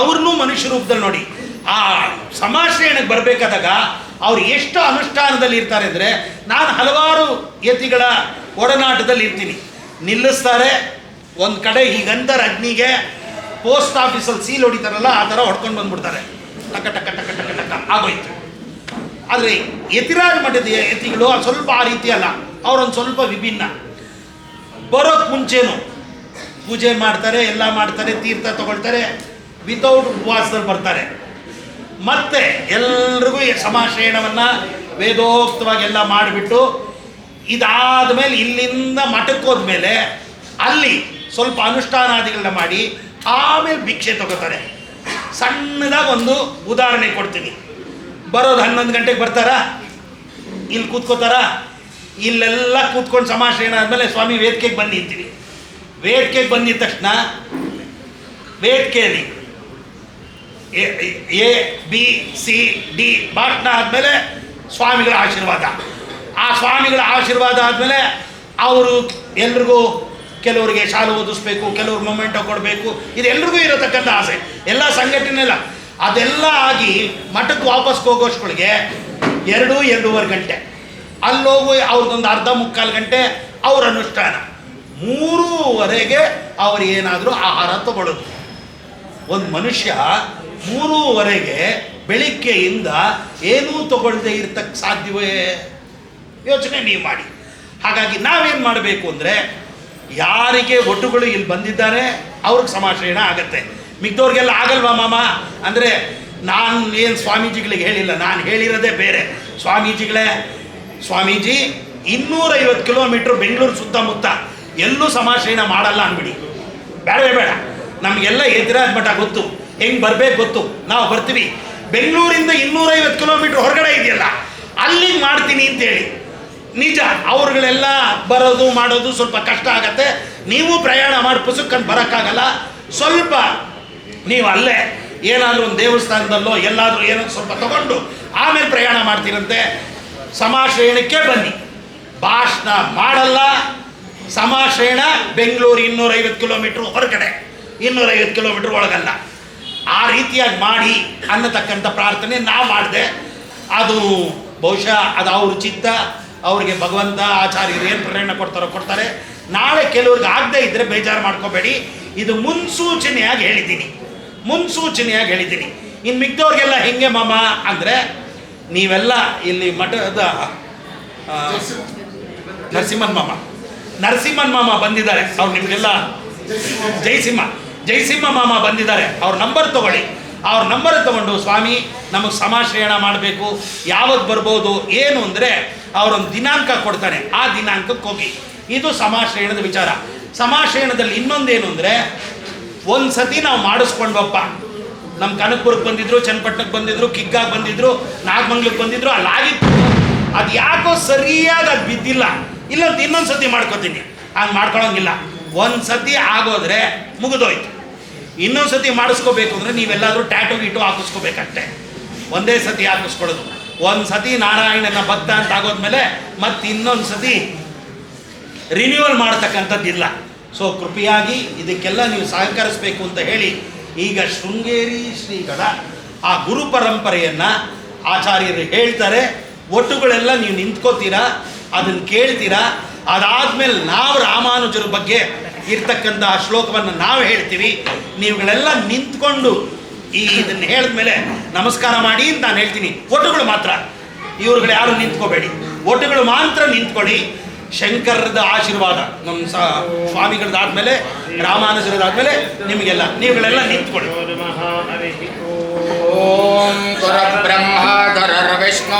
A: ಅವ್ರನ್ನೂ ಮನುಷ್ಯ ರೂಪದಲ್ಲಿ ನೋಡಿ. ಆ ಸಮಾಶ್ರಯಣಕ್ಕೆ ಬರಬೇಕಾದಾಗ ಅವ್ರು ಎಷ್ಟು ಅನುಷ್ಠಾನದಲ್ಲಿ ಇರ್ತಾರೆ ಅಂದರೆ ನಾನು ಹಲವಾರು ಯತಿಗಳ ಒಡನಾಟದಲ್ಲಿ ಇರ್ತೀನಿ. ನಿಲ್ಲಿಸ್ತಾರೆ, ಒಂದು ಕಡೆ ಹೀಗಂತರ ಅಗ್ನಿಗೆ ಪೋಸ್ಟ್ ಆಫೀಸಲ್ಲಿ ಸೀಲ್ ಹೊಡಿತಾರಲ್ಲ, ಆ ಥರ ಹೊಡ್ಕೊಂಡು ಬಂದ್ಬಿಡ್ತಾರೆ. ಟಕ ಟಕ ಟಕ ಟಕ ಟಕ, ಆಗೋಯ್ತು. ಆದರೆ ಎತಿರಾಜ್ ಮಠದ ಎತಿಗಳು ಅದು ಸ್ವಲ್ಪ ಆ ರೀತಿ ಅಲ್ಲ, ಅವರೊಂದು ಸ್ವಲ್ಪ ವಿಭಿನ್ನ. ಬರೋಕ್ಕೆ ಮುಂಚೆನು ಪೂಜೆ ಮಾಡ್ತಾರೆ, ಎಲ್ಲ ಮಾಡ್ತಾರೆ, ತೀರ್ಥ ತಗೊಳ್ತಾರೆ ವಿತೌಟ್ ಉಪವಾಸದಲ್ಲಿ ಬರ್ತಾರೆ. ಮತ್ತೆ ಎಲ್ರಿಗೂ ಸಮಾಶ್ರಯಣವನ್ನು ವೇದೋಕ್ತವಾಗಿ ಎಲ್ಲ ಮಾಡಿಬಿಟ್ಟು ಇದಾದ ಮೇಲೆ ಇಲ್ಲಿಂದ ಮಠಕ್ಕೆ ಹೋದ್ಮೇಲೆ ಅಲ್ಲಿ ಸ್ವಲ್ಪ ಅನುಷ್ಠಾನಾದಿಗಳನ್ನ ಮಾಡಿ ಆಮೇಲೆ ಭಿಕ್ಷೆ ತಗೋತಾರೆ. ಸಣ್ಣದಾಗಿ ಒಂದು ಉದಾಹರಣೆ ಕೊಡ್ತೀನಿ. ಬರೋದು ಹನ್ನೊಂದು ಗಂಟೆಗೆ ಬರ್ತಾರಾ? ಇಲ್ಲಿ ಕೂತ್ಕೋತಾರ? ಇಲ್ಲೆಲ್ಲ ಕೂತ್ಕೊಂಡು ಸಮಾಶ್ರಯಣ ಆದಮೇಲೆ ಸ್ವಾಮಿ ವೇದಿಕೆಗೆ ಬನ್ನಿ ಅಂತೀವಿ. ವೇದಿಕೆಗೆ ಬಂದಿದ್ದ ತಕ್ಷಣ ವೇದಿಕೆಯಲ್ಲಿ ಎ ಬಿ, ಸಿ, ಡಿ ಭಾಷಣ ಆದಮೇಲೆ ಸ್ವಾಮಿಗಳ ಆಶೀರ್ವಾದ. ಆ ಸ್ವಾಮಿಗಳ ಆಶೀರ್ವಾದ ಆದಮೇಲೆ ಅವರು ಎಲ್ರಿಗೂ ಕೆಲವರಿಗೆ ಶಾಲು ಓದಿಸ್ಬೇಕು ಕೆಲವ್ರು ಮೊಮೆಂಟೋ ಕೊಡಬೇಕು, ಇದು ಎಲ್ರಿಗೂ ಇರತಕ್ಕಂಥ ಆಸೆ. ಎಲ್ಲ ಸಂಘಟನೆ ಇಲ್ಲ ಅದೆಲ್ಲ ಆಗಿ ಮಠಕ್ಕೆ ವಾಪಸ್ ಹೋಗೋಷ್ಗಳಿಗೆ ಎರಡು, ಎರಡೂವರೆ ಗಂಟೆ. ಅಲ್ಲೋಗು ಅವ್ರದ್ದೊಂದು ಅರ್ಧ ಮುಕ್ಕಾಲು ಗಂಟೆ ಅವ್ರ ಅನುಷ್ಠಾನ. ಮೂರೂವರೆಗೆ ಅವರು ಏನಾದರೂ ಆಹಾರ ತಗೊಳ್ಳೋದು. ಒಂದು ಮನುಷ್ಯ ಮೂರೂವರೆಗೆ ಬೆಳಿಗ್ಗೆಯಿಂದ ಏನೂ ತಗೊಳ್ಳದೆ ಇರ್ತಕ್ಕೆ ಸಾಧ್ಯವೇ? ಯೋಚನೆ ನೀವು ಮಾಡಿ. ಹಾಗಾಗಿ ನಾವೇನು ಮಾಡಬೇಕು ಅಂದರೆ ಯಾರಿಗೆ ಒಟ್ಟುಗಳು ಇಲ್ಲಿ ಬಂದಿದ್ದಾರೆ, ಅವ್ರಿಗೆ ಸಮಾಶ್ರಯಣ ಆಗತ್ತೆ. ಮಿಕ್ದವ್ರಿಗೆಲ್ಲ ಆಗಲ್ವಾ ಮಾಮ? ಅಂದರೆ ನಾನು ಏನು ಸ್ವಾಮೀಜಿಗಳಿಗೆ ಹೇಳಿಲ್ಲ, ನಾನು ಹೇಳಿರೋದೇ ಬೇರೆ. ಸ್ವಾಮೀಜಿಗಳೇ, ಸ್ವಾಮೀಜಿ, ಇನ್ನೂರೈವತ್ತು ಕಿಲೋಮೀಟ್ರ್ ಬೆಂಗಳೂರು ಸುತ್ತಮುತ್ತ ಎಲ್ಲೂ ಸಮಾಶ್ರಯಣ ಮಾಡಲ್ಲ ಅಂದ್ಬಿಡಿ. ಬೇಡವೇ ಬೇಡ. ನಮಗೆಲ್ಲ ಎದುರಾದ ಮಠ ಗೊತ್ತು. ಹೆಂಗೆ ಬರಬೇಕು ಗೊತ್ತು. ನಾವು ಬರ್ತೀವಿ. ಬೆಂಗಳೂರಿಂದ ಇನ್ನೂರೈವತ್ತು ಕಿಲೋಮೀಟ್ರ್ ಹೊರಗಡೆ ಇದೆಯಲ್ಲ, ಅಲ್ಲಿಗೆ ಮಾಡ್ತೀನಿ ಅಂತೇಳಿ. ನಿಜ, ಅವ್ರುಗಳೆಲ್ಲ ಬರೋದು, ಮಾಡೋದು ಸ್ವಲ್ಪ ಕಷ್ಟ ಆಗತ್ತೆ. ನೀವು ಪ್ರಯಾಣ ಮಾಡಿ ಪುಸ್ತಕಂಡು ಬರೋಕ್ಕಾಗಲ್ಲ. ಸ್ವಲ್ಪ ನೀವು ಅಲ್ಲೇ ಏನಾದರೂ ಒಂದು ದೇವಸ್ಥಾನದಲ್ಲೋ ಎಲ್ಲಾದರೂ ಏನೋ ಸ್ವಲ್ಪ ತಗೊಂಡು ಆಮೇಲೆ ಪ್ರಯಾಣ ಮಾಡ್ತೀರಂತೆ. ಸಮಾಶ್ರಯಣಕ್ಕೆ ಬನ್ನಿ. ಭಾಷಣ ಮಾಡಲ್ಲ. ಸಮಾಶ್ರಯಣ ಬೆಂಗಳೂರು ಇನ್ನೂರೈವತ್ತು ಕಿಲೋಮೀಟ್ರ್ ಹೊರಗಡೆ. ಇನ್ನೂರೈವತ್ತು ಕಿಲೋಮೀಟ್ರ್ ಒಳಗಲ್ಲ. ಆ ರೀತಿಯಾಗಿ ಮಾಡಿ ಅನ್ನತಕ್ಕಂಥ ಪ್ರಾರ್ಥನೆ ನಾ ಮಾಡಿದೆ. ಅದು ಬಹುಶಃ ಅದು ಅವ್ರ ಚಿತ್ತ ಅವ್ರಿಗೆ ಭಗವಂತ, ಆಚಾರ್ಯರು ಏನು ಪ್ರೇರಣೆ ಕೊಡ್ತಾರೋ ಕೊಡ್ತಾರೆ. ನಾಳೆ ಕೆಲವ್ರಿಗೆ ಆಗದೇ ಇದ್ದರೆ ಬೇಜಾರು ಮಾಡ್ಕೋಬೇಡಿ. ಇದು ಮುನ್ಸೂಚನೆಯಾಗಿ ಹೇಳಿದ್ದೀನಿ. ಮುನ್ಸೂಚನೆಯಾಗಿ ಹೇಳಿದ್ದೀನಿ. ಇನ್ನು ಮಿಗ್ದವ್ರಿಗೆಲ್ಲ ಹೆಂಗೆ ಮಾಮ ಅಂದರೆ ನೀವೆಲ್ಲ ಇಲ್ಲಿ ಮಠದ ನರಸಿಂಹನ್ ಮಾಮ. ನರಸಿಂಹನ್ ಮಾಮ ಬಂದಿದ್ದಾರೆ. ಅವ್ರು ನಿಮಗೆಲ್ಲ ಜಯಸಿಂಹ ಜಯಸಿಂಹ ಮಾಮ ಬಂದಿದ್ದಾರೆ. ಅವ್ರ ನಂಬರ್ ತಗೊಳ್ಳಿ. ಅವ್ರ ನಂಬರ್ ತಗೊಂಡು ಸ್ವಾಮಿ, ನಮಗೆ ಸಮಾಶ್ರಯಣ ಮಾಡಬೇಕು. ಯಾವತ್ತು ಬರ್ಬೋದು, ಏನು ಅಂದರೆ ಅವರೊಂದು ದಿನಾಂಕ ಕೊಡ್ತಾನೆ, ಆ ದಿನಾಂಕಕ್ಕೆ ಹೋಗಿ. ಇದು ಸಮಾಶ್ರಯಣದ ವಿಚಾರ. ಸಮಾಶ್ರಯಣದಲ್ಲಿ ಇನ್ನೊಂದೇನು ಅಂದರೆ ಒಂದು ಸತಿ ನಾವು ಮಾಡಿಸ್ಕೊಂಡ್ವಪ್ಪ. ನಮ್ಮ ಕನಕಪುರಕ್ಕೆ ಬಂದಿದ್ರು, ಚನ್ನಪಟ್ಟಣಕ್ಕೆ ಬಂದಿದ್ರು, ಕಿಗ್ಗಾಗೆ ಬಂದಿದ್ರು ನಾಗಮಂಗ್ಲಕ್ಕೆ ಬಂದಿದ್ರು, ಅಲ್ಲಿ ಆಗಿತ್ತು. ಅದು ಯಾಕೋ ಸರಿಯಾಗಿ ಅದು ಬಿದ್ದಿಲ್ಲ. ಇಲ್ಲಂತ ಇನ್ನೊಂದು ಸತಿ ಮಾಡ್ಕೋತೀನಿ. ಹಂಗೆ ಮಾಡ್ಕೊಳಂಗಿಲ್ಲ. ಒಂದು ಸತಿ ಆಗೋದ್ರೆ ಮುಗಿದೋಯ್ತು. ಇನ್ನೊಂದು ಸತಿ ಮಾಡಿಸ್ಕೋಬೇಕು ಅಂದರೆ ನೀವೆಲ್ಲಾದರೂ ಟ್ಯಾಟೋ ಗೀಟು ಹಾಕಿಸ್ಕೋಬೇಕಷ್ಟೆ. ಒಂದೇ ಸತಿ ಹಾಕಿಸ್ಕೊಳ್ಳೋದು. ಒಂದು ಸತಿ ನಾರಾಯಣನ ಭಕ್ತ ಅಂತ ಆಗೋದ್ಮೇಲೆ ಮತ್ತೆ ಇನ್ನೊಂದು ಸತಿ ರಿನ್ಯೂವಲ್ ಮಾಡತಕ್ಕಂಥದ್ದಿಲ್ಲ ಸೊ ಕೃಪೆಯಾಗಿ ಇದಕ್ಕೆಲ್ಲ ನೀವು ಸಹಕರಿಸಬೇಕು ಅಂತ ಹೇಳಿ ಈಗ ಶೃಂಗೇರಿ ಶ್ರೀಗಳ ಆ ಗುರು ಪರಂಪರೆಯನ್ನು ಆಚಾರ್ಯರು ಹೇಳ್ತಾರೆ. ಒಟ್ಟುಗಳೆಲ್ಲ ನೀವು ನಿಂತ್ಕೋತೀರಾ? ಅದನ್ನು ಕೇಳ್ತೀರಾ? ಅದಾದಮೇಲೆ ನಾವು ರಾಮಾನುಜರ ಬಗ್ಗೆ ಇರ್ತಕ್ಕಂಥ ಆ ಶ್ಲೋಕವನ್ನು ನಾವು ಹೇಳ್ತೀವಿ. ನೀವುಗಳೆಲ್ಲ ನಿಂತ್ಕೊಂಡು ಈ ಇದನ್ನು ಹೇಳಿದ ಮೇಲೆ ನಮಸ್ಕಾರ ಮಾಡಿ ಅಂತ ನಾನು ಹೇಳ್ತೀನಿ. ಒಟ್ಟುಗಳು ಮಾತ್ರ. ಇವ್ರುಗಳು ಯಾರು ನಿಂತ್ಕೋಬೇಡಿ. ಒಟ್ಟುಗಳು ಮಾತ್ರ ನಿಂತ್ಕೊಳ್ಳಿ. ಶಂಕರದ ಆಶೀರ್ವಾದ ನಮ್ಮ ಸಹ ಸ್ವಾಮಿಗಳದಾದ್ಮೇಲೆ ರಾಮಾನುಜರದಾದ್ಮೇಲೆ ನಿಮಗೆಲ್ಲ, ನೀವುಗಳೆಲ್ಲ ನಿಂತ್ಕೊಳ್ಳಿ.
B: ಓಂ ಬ್ರಹ್ಮ ವಿಷ್ಣು